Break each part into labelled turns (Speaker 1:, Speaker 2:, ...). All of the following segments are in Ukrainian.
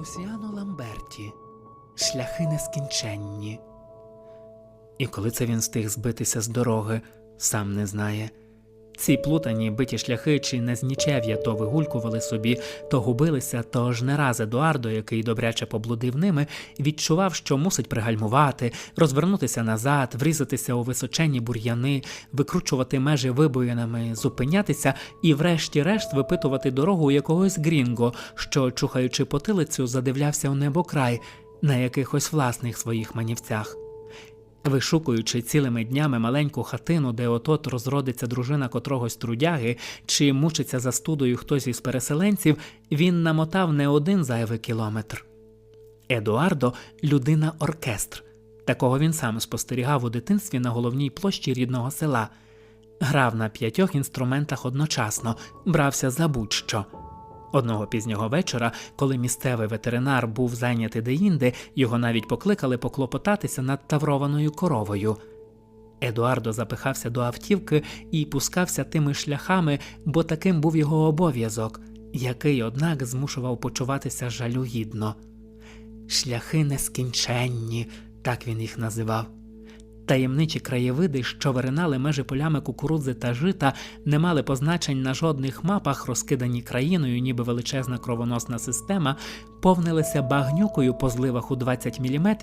Speaker 1: Лусіано Ламберті. Шляхи нескінченні. І коли це він встиг збитися з дороги, сам не знає. Ці плутані биті шляхи чи не з то вигулькували собі, то губилися, тож не раз Едуардо, який добряче поблудив ними, відчував, що мусить пригальмувати, розвернутися назад, врізатися у височенні бур'яни, викручувати межі вибоїнами, зупинятися і, врешті-решт, випитувати дорогу у якогось грінго, що, чухаючи потилицю, задивлявся у небокрай на якихось власних своїх манівцях. Вишукуючи цілими днями маленьку хатину, де отот розродиться дружина котрогось трудяги, чи мучиться за студою хтось із переселенців, він намотав не один зайвий кілометр. Едуардо людина оркестр. Такого він сам спостерігав у дитинстві на головній площі рідного села. Грав на п'ятьох інструментах одночасно, брався за будь-що. Одного пізнього вечора, коли місцевий ветеринар був зайнятий деінде, його навіть покликали поклопотатися над таврованою коровою. Едуардо запихався до автівки і пускався тими шляхами, бо таким був його обов'язок, який, однак, змушував почуватися жалюгідно. Шляхи нескінченні, так він їх називав. Таємничі краєвиди, що виринали межі полями кукурудзи та жита, не мали позначень на жодних мапах, розкидані країною, ніби величезна кровоносна система, повнилися багнюкою по зливах у 20 мм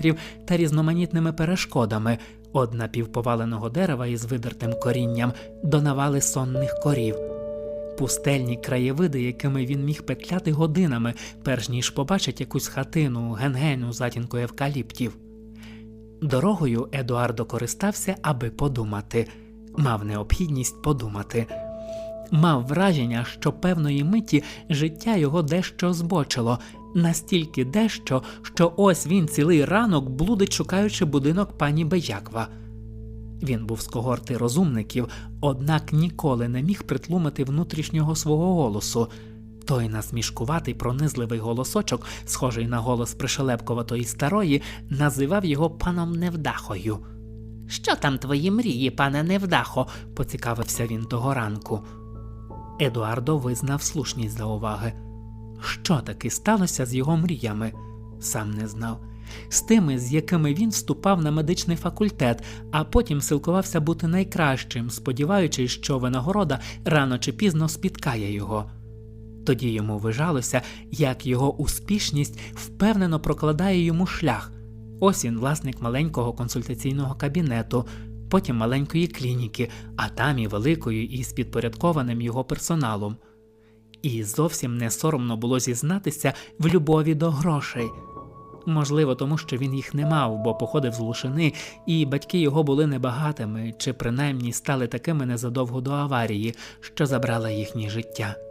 Speaker 1: та різноманітними перешкодами, од напівповаленого дерева із видертим корінням до навали сонних корів. Пустельні краєвиди, якими він міг петляти годинами, перш ніж побачить якусь хатину, ген-гену затінку евкаліптів. Дорогою Едуардо користався, аби подумати, мав необхідність подумати. Мав враження, що певної миті життя його дещо збочило, настільки дещо, що ось він цілий ранок блудить, шукаючи будинок пані Беяква. Він був з когорти розумників, однак ніколи не міг притлумити внутрішнього свого голосу. Той насмішкуватий пронизливий голосочок, схожий на голос пришелепковатої старої, називав його паном Невдахою. Що там твої мрії, пане Невдахо? поцікавився він того ранку. Едуардо визнав слушність зауваги. Що таки сталося з його мріями? Сам не знав. З тими, з якими він вступав на медичний факультет, а потім силкувався бути найкращим, сподіваючись, що винагорода рано чи пізно спіткає його. Тоді йому вижалося, як його успішність впевнено прокладає йому шлях. Ось він власник маленького консультаційного кабінету, потім маленької клініки, а там і великої із підпорядкованим його персоналом. І зовсім не соромно було зізнатися в любові до грошей. Можливо, тому що він їх не мав, бо походив з Лушини, і батьки його були небагатими, чи принаймні стали такими незадовго до аварії, що забрала їхнє життя.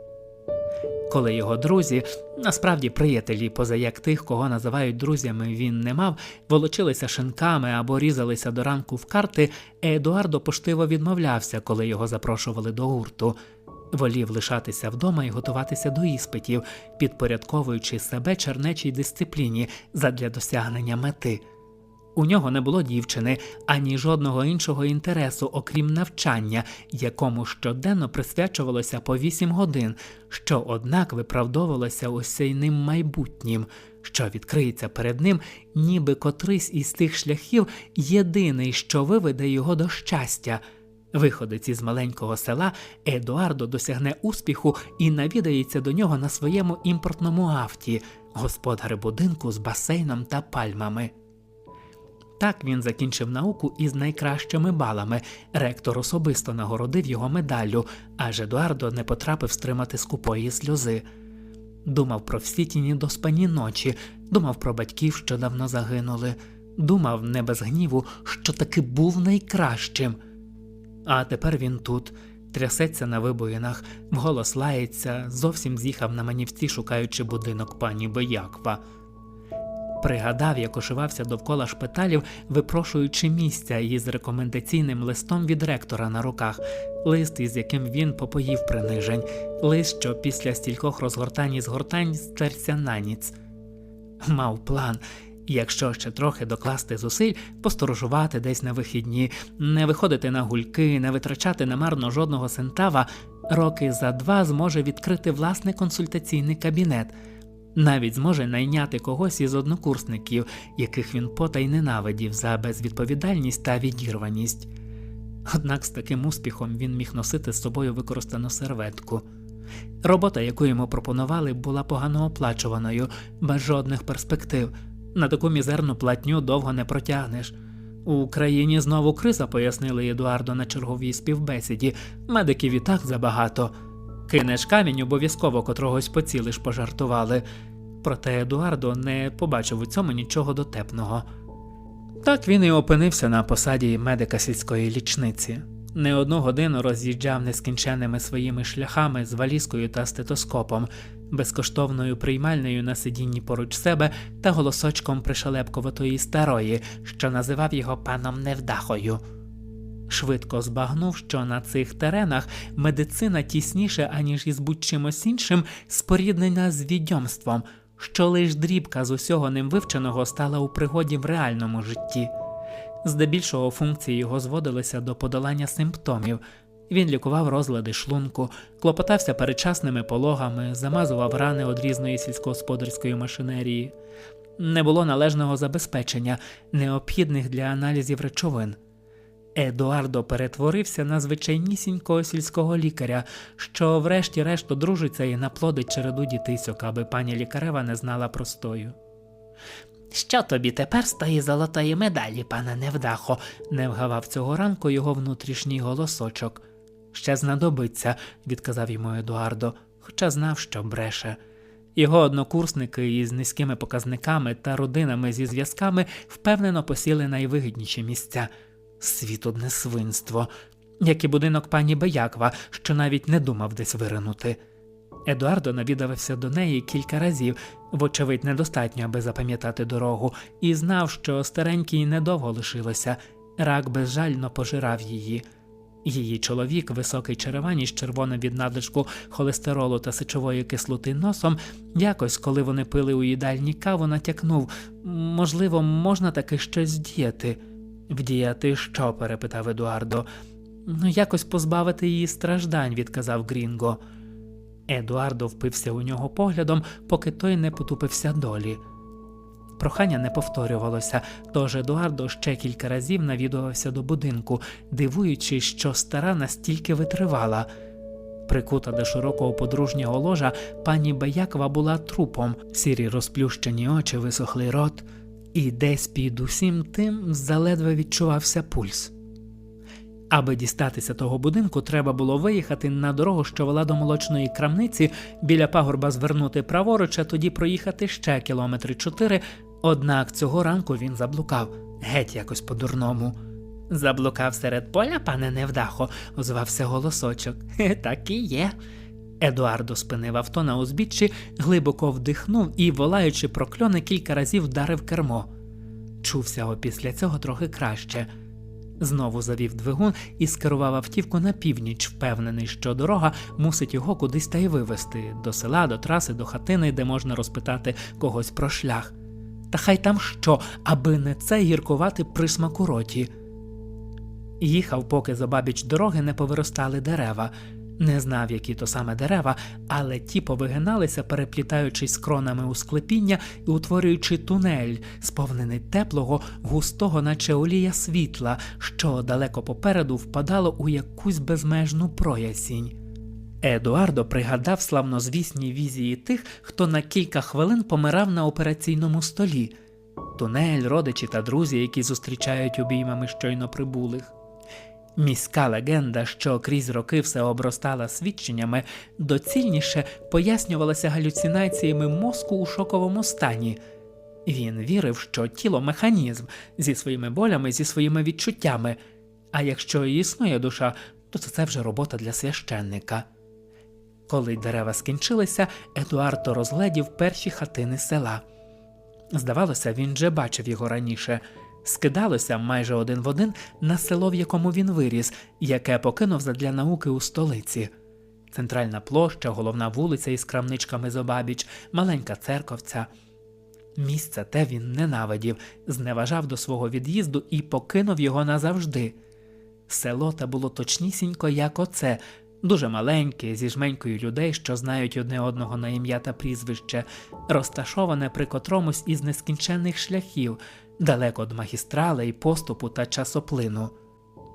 Speaker 1: Коли його друзі, насправді приятелі, поза як тих, кого називають друзями, він не мав, волочилися шинками або різалися до ранку в карти, Едуардо поштиво відмовлявся, коли його запрошували до гурту. Волів лишатися вдома і готуватися до іспитів, підпорядковуючи себе чернечій дисципліні задля досягнення мети. У нього не було дівчини ані жодного іншого інтересу, окрім навчання, якому щоденно присвячувалося по вісім годин, що, однак, виправдовувалося осяйним майбутнім, що відкриється перед ним, ніби котрийсь із тих шляхів єдиний, що виведе його до щастя. Виходець із маленького села Едуардо досягне успіху і навідається до нього на своєму імпортному авті, господар будинку з басейном та пальмами. Так він закінчив науку із найкращими балами. Ректор особисто нагородив його медаллю, аж Едуардо не потрапив стримати скупої сльози. Думав про всі ті недоспані ночі, думав про батьків, що давно загинули, думав не без гніву, що таки був найкращим. А тепер він тут, трясеться на вибоїнах, вголос лається, зовсім з'їхав на манівці, шукаючи будинок пані Бояква. Пригадав, як ошивався довкола шпиталів, випрошуючи місця із рекомендаційним листом від ректора на руках, лист, із яким він попоїв принижень, лист, що після стількох розгортань і згортань стерся на ніц. Мав план. Якщо ще трохи докласти зусиль, посторожувати десь на вихідні, не виходити на гульки, не витрачати намарно жодного сентава, роки за два зможе відкрити власний консультаційний кабінет. Навіть зможе найняти когось із однокурсників, яких він потай ненавидів за безвідповідальність та відірваність. Однак з таким успіхом він міг носити з собою використану серветку. Робота, яку йому пропонували, була погано оплачуваною, без жодних перспектив. На таку мізерну платню довго не протягнеш. У Україні знову криза, пояснили Едуардо на черговій співбесіді. Медиків і так забагато. Кинеш камінь, обов'язково котрогось поцілиш, пожартували. Проте Едуардо не побачив у цьому нічого дотепного. Так він і опинився на посаді медика сільської лічниці. Не одну годину роз'їжджав нескінченними своїми шляхами з валізкою та стетоскопом, безкоштовною приймальною на сидінні поруч себе та голосочком пришелепковатої старої, що називав його паном Невдахою. Швидко збагнув, що на цих теренах медицина тісніше, аніж із будь-чимось іншим, споріднена з відьомством, що лиш дрібка з усього ним вивченого стала у пригоді в реальному житті. Здебільшого функції його зводилися до подолання симптомів. Він лікував розлади шлунку, клопотався передчасними пологами, замазував рани від різної сільськогосподарської машинерії. Не було належного забезпечення, необхідних для аналізів речовин. Едуардо перетворився на звичайнісінького сільського лікаря, що врешті-решт одружиться і наплодить череду дітисьок, аби пані лікарева не знала простою. Що тобі тепер з тої золотої медалі, пане Невдахо? не вгавав цього ранку його внутрішній голосочок. Ще знадобиться, відказав йому Едуардо, хоча знав, що бреше. Його однокурсники із низькими показниками та родинами зі зв'язками впевнено посіли найвигідніші місця. Світ одне свинство, як і будинок пані Беяква, що навіть не думав десь виринути. Едуардо навідався до неї кілька разів, вочевидь, недостатньо, аби запам'ятати дорогу, і знав, що старенькій недовго лишилося, рак безжально пожирав її. Її чоловік, високий черевані з червоним від надлишку холестеролу та сечової кислоти носом, якось, коли вони пили у їдальні каву, натякнув можливо, можна таки щось діяти. Вдіяти що? перепитав Едуардо. Ну, якось позбавити її страждань, відказав Грінго. Едуардо впився у нього поглядом, поки той не потупився долі. Прохання не повторювалося, тож Едуардо ще кілька разів навідувався до будинку, дивуючись, що стара настільки витривала. Прикута до широкого подружнього ложа, пані Баякова була трупом, сірі розплющені очі, висохлий рот, і десь під усім тим заледве відчувався пульс. Аби дістатися того будинку, треба було виїхати на дорогу, що вела до молочної крамниці, біля пагорба звернути праворуч, а тоді проїхати ще кілометри чотири. Однак цього ранку він заблукав геть якось по-дурному. Заблукав серед поля, пане Невдахо, озвався голосочок. Так і є. Едуардо спинив авто на узбіччі, глибоко вдихнув і, волаючи прокльони, кілька разів вдарив кермо. Чувся опісля цього трохи краще. Знову завів двигун і скерував автівку на північ, впевнений, що дорога мусить його кудись та й вивезти до села, до траси, до хатини, де можна розпитати когось про шлях. Та хай там що, аби не це гіркувати присмак у роті. Їхав, поки забабіч дороги не повиростали дерева. Не знав, які то саме дерева, але ті повигиналися, переплітаючись кронами у склепіння і утворюючи тунель, сповнений теплого, густого, наче олія світла, що далеко попереду впадало у якусь безмежну проясінь. Едуардо пригадав славнозвісні візії тих, хто на кілька хвилин помирав на операційному столі. Тунель, родичі та друзі, які зустрічають обіймами щойно прибулих. Міська легенда, що крізь роки все обростала свідченнями, доцільніше пояснювалася галюцинаціями мозку у шоковому стані. Він вірив, що тіло механізм зі своїми болями, зі своїми відчуттями, а якщо існує душа, то це вже робота для священника. Коли дерева скінчилися, Едуардо розгледів перші хатини села. Здавалося, він вже бачив його раніше скидалося майже один в один на село, в якому він виріс, яке покинув задля науки у столиці. Центральна площа, головна вулиця із крамничками зобабіч, маленька церковця. Місце те він ненавидів, зневажав до свого від'їзду і покинув його назавжди. Село те було точнісінько, як оце, дуже маленьке, зі жменькою людей, що знають одне одного на ім'я та прізвище, розташоване при котромусь із нескінченних шляхів, далеко від магістралей, поступу та часоплину.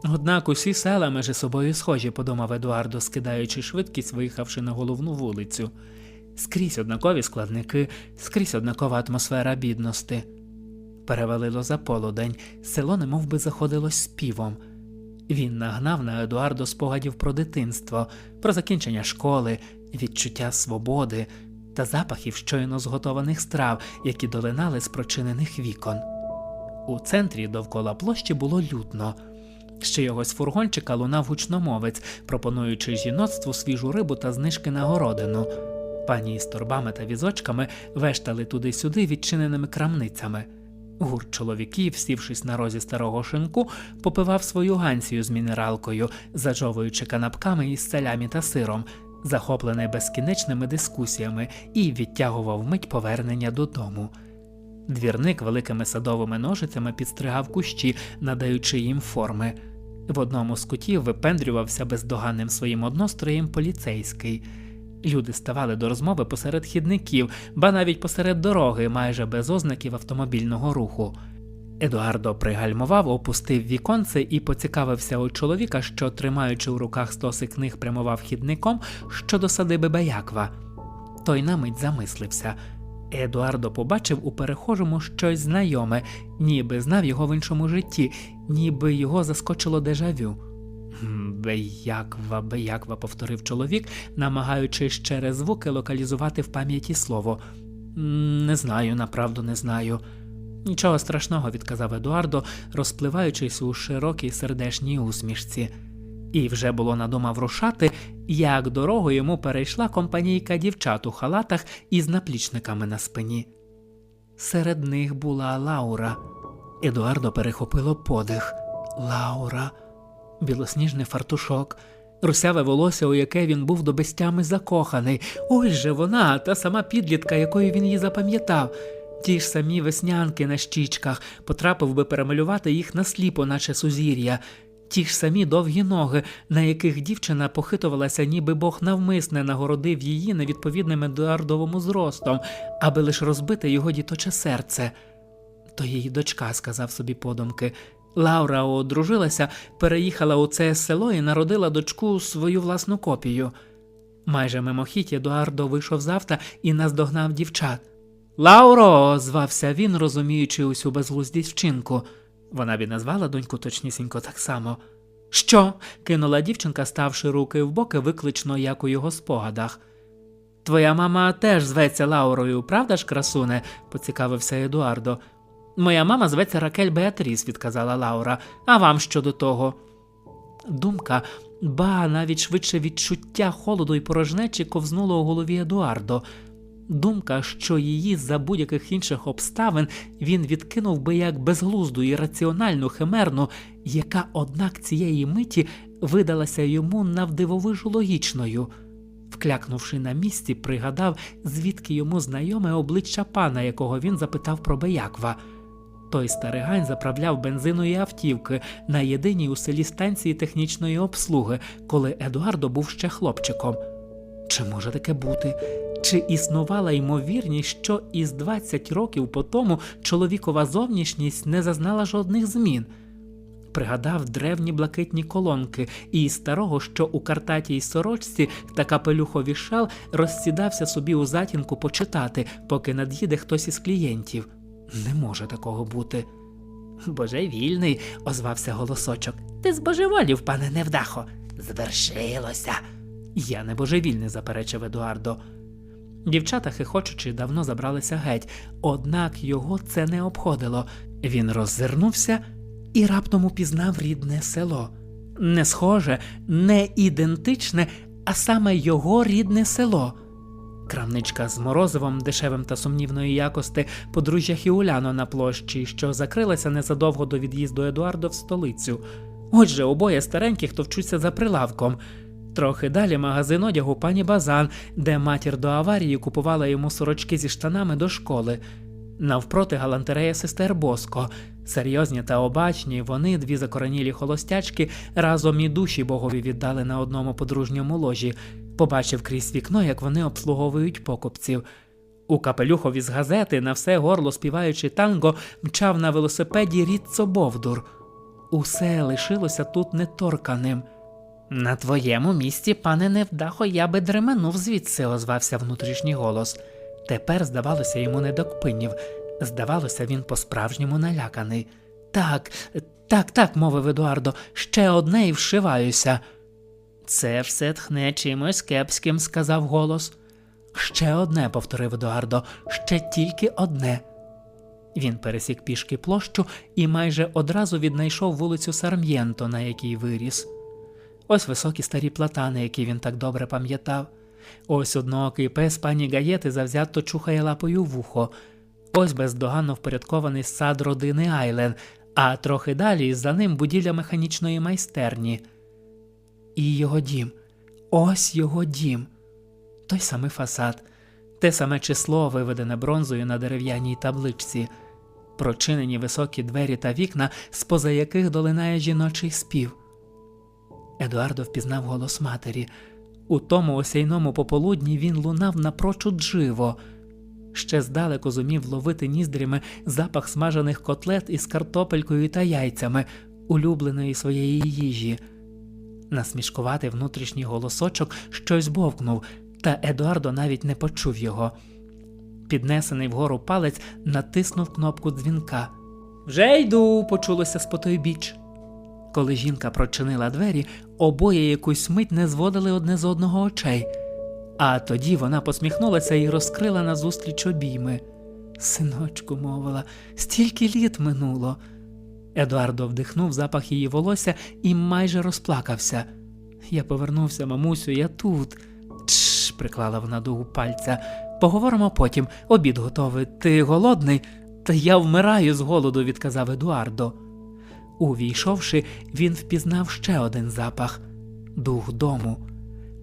Speaker 1: Однак усі села межі собою схожі, подумав Едуардо, скидаючи швидкість, виїхавши на головну вулицю. Скрізь однакові складники, скрізь однакова атмосфера бідності. Перевалило за полудень, село немов би заходилось співом. Він нагнав на Едуардо спогадів про дитинство, про закінчення школи, відчуття свободи та запахів щойно зготованих страв, які долинали з прочинених вікон. У центрі довкола площі було людно. Ще йогось фургончика лунав гучномовець, пропонуючи жіноцтву свіжу рибу та знижки на городину. Пані із торбами та візочками вештали туди-сюди відчиненими крамницями. Гурт чоловіків, сівшись на розі старого шинку, попивав свою ганцію з мінералкою, зажовуючи канапками із селями та сиром, захоплений безкінечними дискусіями, і відтягував мить повернення додому. Двірник великими садовими ножицями підстригав кущі, надаючи їм форми. В одному з кутів випендрювався бездоганним своїм одностроєм поліцейський. Люди ставали до розмови посеред хідників, ба навіть посеред дороги, майже без ознаків автомобільного руху. Едуардо пригальмував, опустив віконце і поцікавився у чоловіка, що, тримаючи в руках стоси книг, прямував хідником щодо садиби Баяква. Той на мить замислився. Едуардо побачив у перехожому щось знайоме, ніби знав його в іншому житті, ніби його заскочило дежавю. «Гм, Беяква, Беяква, повторив чоловік, намагаючись через звуки локалізувати в пам'яті слово. Не знаю, направду не знаю. Нічого страшного, відказав Едуардо, розпливаючись у широкій сердешній усмішці. І вже було надумав рушати, як дорогу йому перейшла компанійка дівчат у халатах із наплічниками на спині. Серед них була Лаура. Едуардо перехопило подих. Лаура, білосніжний фартушок, русяве волосся, у яке він був до безтями закоханий. Ось же вона, та сама підлітка, якою він її запам'ятав. Ті ж самі веснянки на щічках, потрапив би перемалювати їх насліпо, наче сузір'я. Ті ж самі довгі ноги, на яких дівчина похитувалася, ніби Бог навмисне нагородив її невідповідним Едуардовому зростом, аби лиш розбити його діточе серце. То її дочка, сказав собі подумки. Лаура одружилася, переїхала у це село і народила дочку свою власну копію. Майже мимохідь Едуардо вийшов з авто і наздогнав дівчат. Лауро! звався він, розуміючи усю безглуздість вчинку. Вона б і назвала доньку точнісінько так само. Що? кинула дівчинка, ставши руки в боки, виклично, як у його спогадах. Твоя мама теж зветься Лаурою, правда ж, красуне? поцікавився Едуардо. Моя мама зветься Ракель Беатріс, відказала Лаура. А вам що до того? Думка, ба навіть швидше відчуття холоду і порожнечі ковзнуло у голові Едуардо. Думка, що її за будь-яких інших обставин він відкинув би як безглузду і раціональну химерну, яка, однак, цієї миті видалася йому навдивовижу логічною. Вклякнувши на місці, пригадав, звідки йому знайоме обличчя пана, якого він запитав про Беяква. Той старигань заправляв бензиної автівки на єдиній у селі станції технічної обслуги, коли Едуардо був ще хлопчиком. Чи може таке бути? Чи існувала ймовірність, що із 20 років по тому чоловікова зовнішність не зазнала жодних змін? Пригадав древні блакитні колонки і старого, що у картатій сорочці та капелюхові шал розсідався собі у затінку почитати, поки над'їде хтось із клієнтів. Не може такого бути. Божевільний, озвався голосочок. Ти збожеволів, пане невдахо. Звершилося. Я не божевільний, заперечив Едуардо. Дівчата, хихочучи, давно забралися геть, однак його це не обходило. Він роззирнувся і раптом упізнав рідне село. Не схоже, не ідентичне, а саме його рідне село. Крамничка з морозивом, дешевим та сумнівної якості, подружжя Хіуляно на площі, що закрилася незадовго до від'їзду Едуардо в столицю. Отже, обоє стареньких товчуться за прилавком. Трохи далі магазин одягу пані Базан, де матір до аварії купувала йому сорочки зі штанами до школи. Навпроти галантерея сестер Боско. Серйозні та обачні, вони, дві закоренілі холостячки, разом і душі богові віддали на одному подружньому ложі. Побачив крізь вікно, як вони обслуговують покупців. У капелюхові з газети, на все горло співаючи танго, мчав на велосипеді Ріццо Бовдур. Усе лишилося тут неторканим. На твоєму місці, пане невдахо, я би дременув звідси, озвався внутрішній голос. Тепер, здавалося, йому не докпинів. Здавалося, він по-справжньому наляканий. Так, так, так, мовив Едуардо, ще одне і вшиваюся. Це все тхне чимось кепським, сказав голос. Ще одне, повторив Едуардо, ще тільки одне. Він пересік пішки площу і майже одразу віднайшов вулицю Сарм'єнто, на якій виріс. Ось високі старі платани, які він так добре пам'ятав. Ось одноокий пес пані Гаєти завзято чухає лапою вухо. Ось бездоганно впорядкований сад родини Айлен, а трохи далі за ним будівля механічної майстерні. І його дім. Ось його дім. Той самий фасад, те саме число, виведене бронзою на дерев'яній табличці, прочинені високі двері та вікна, з-поза яких долинає жіночий спів. Едуардо впізнав голос матері. У тому осяйному пополудні він лунав напрочуд живо. Ще здалеку зумів ловити ніздрями запах смажених котлет із картопелькою та яйцями, улюбленої своєї їжі. Насмішкуватий внутрішній голосочок щось бовкнув, та Едуардо навіть не почув його. Піднесений вгору палець натиснув кнопку дзвінка. Вже йду, почулося з потойбіч. Коли жінка прочинила двері, обоє якусь мить не зводили одне з одного очей, а тоді вона посміхнулася і розкрила назустріч обійми. Синочку, мовила, стільки літ минуло. Едуардо вдихнув запах її волосся і майже розплакався. Я повернувся, мамусю, я тут. Тш, приклала вона дугу пальця. Поговоримо потім, обід готовий. Ти голодний? Та я вмираю з голоду, відказав Едуардо. Увійшовши, він впізнав ще один запах дух дому.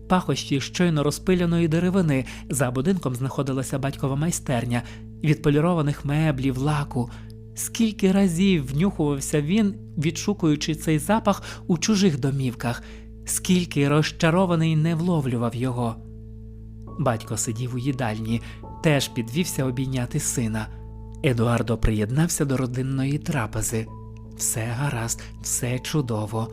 Speaker 1: Пахощі щойно розпиляної деревини. За будинком знаходилася батькова майстерня, відполірованих меблів, лаку. Скільки разів внюхувався він, відшукуючи цей запах у чужих домівках, скільки розчарований не вловлював його. Батько сидів у їдальні, теж підвівся обійняти сина. Едуардо приєднався до родинної трапези. Все гаразд, все чудово.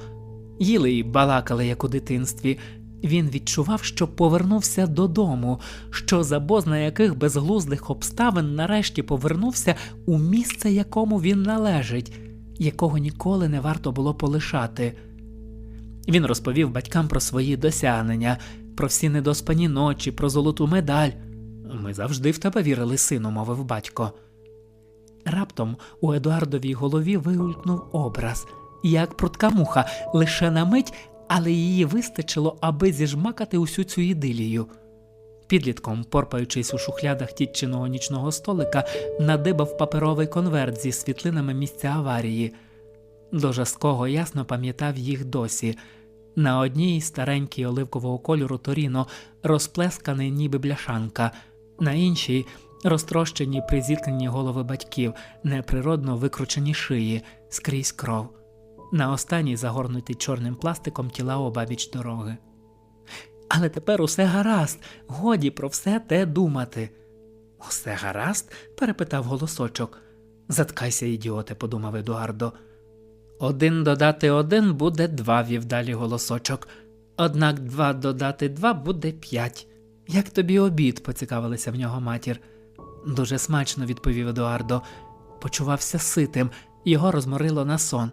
Speaker 1: Їли й балакали, як у дитинстві. Він відчував, що повернувся додому, що за бозна яких безглуздих обставин нарешті повернувся у місце, якому він належить, якого ніколи не варто було полишати. Він розповів батькам про свої досягнення, про всі недоспані ночі, про золоту медаль. Ми завжди в тебе вірили, сину, мовив батько. Раптом у Едуардовій голові вигулькнув образ, як прутка муха, лише на мить, але її вистачило, аби зіжмакати усю цю ідилію. Підлітком, порпаючись у шухлядах тітчиного нічного столика, надибав паперовий конверт зі світлинами місця аварії. До жаского ясно пам'ятав їх досі. На одній старенькій оливкового кольору торіно, розплесканий ніби бляшанка, на іншій розтрощені при зіткненні голови батьків, неприродно викручені шиї, скрізь кров. На останній загорнутий чорним пластиком тіла обабіч дороги. Але тепер усе гаразд, годі про все те думати. Усе гаразд? перепитав голосочок. Заткайся, ідіоте, подумав Едуардо. Один додати один буде два, вів далі голосочок. Однак два додати два буде п'ять. Як тобі обід? поцікавилася в нього матір. Дуже смачно, відповів Едуардо. Почувався ситим, його розморило на сон.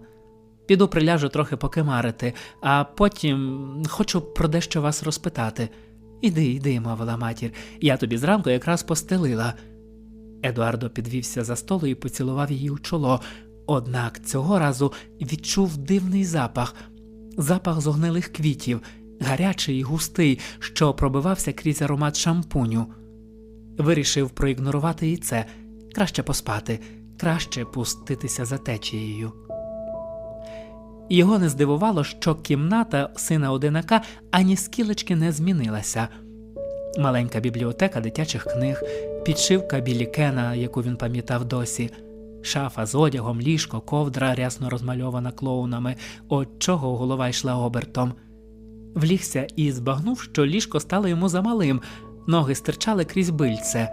Speaker 1: Піду приляжу трохи покимарити, а потім хочу про дещо вас розпитати. Іди, іди, мовила матір, я тобі зранку якраз постелила. Едуардо підвівся за столу і поцілував її у чоло, однак цього разу відчув дивний запах, запах зогнилих квітів, гарячий і густий, що пробивався крізь аромат шампуню. Вирішив проігнорувати і це, краще поспати, краще пуститися за течією. Його не здивувало, що кімната сина одинака ані скілечки не змінилася. Маленька бібліотека дитячих книг, підшивка білі Кена, яку він пам'ятав досі, шафа з одягом, ліжко, ковдра, рясно розмальована клоунами, от чого голова йшла обертом. Влігся і збагнув, що ліжко стало йому замалим, ноги стирчали крізь бильце.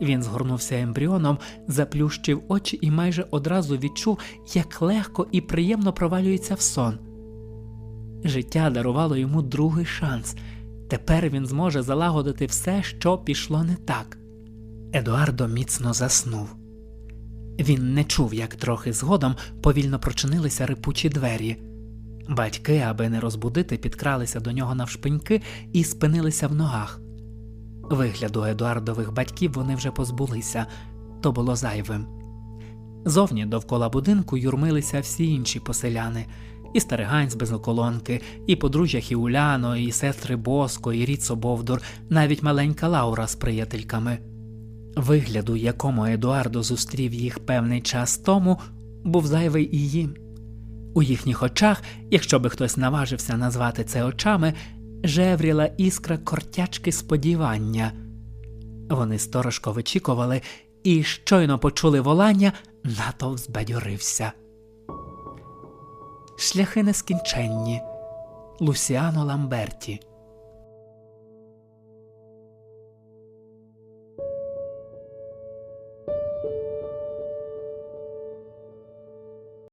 Speaker 1: Він згорнувся ембріоном, заплющив очі і майже одразу відчув, як легко і приємно провалюється в сон. Життя дарувало йому другий шанс. Тепер він зможе залагодити все, що пішло не так. Едуардо міцно заснув. Він не чув, як трохи згодом повільно прочинилися рипучі двері. Батьки, аби не розбудити, підкралися до нього навшпиньки і спинилися в ногах. Вигляду Едуардових батьків вони вже позбулися, то було зайвим. Зовні довкола будинку юрмилися всі інші поселяни і старигань з безоколонки, і подружжя Хіуляно, і сестри Боско, і Ріцо Бовдур, навіть маленька Лаура з приятельками. Вигляду, якому Едуардо зустрів їх певний час тому, був зайвий і їм. У їхніх очах, якщо би хтось наважився назвати це очами, жевріла іскра кортячки сподівання. Вони сторожко вичікували і щойно почули волання, натовп збадьорився. Шляхи нескінченні. Лусіано Ламберті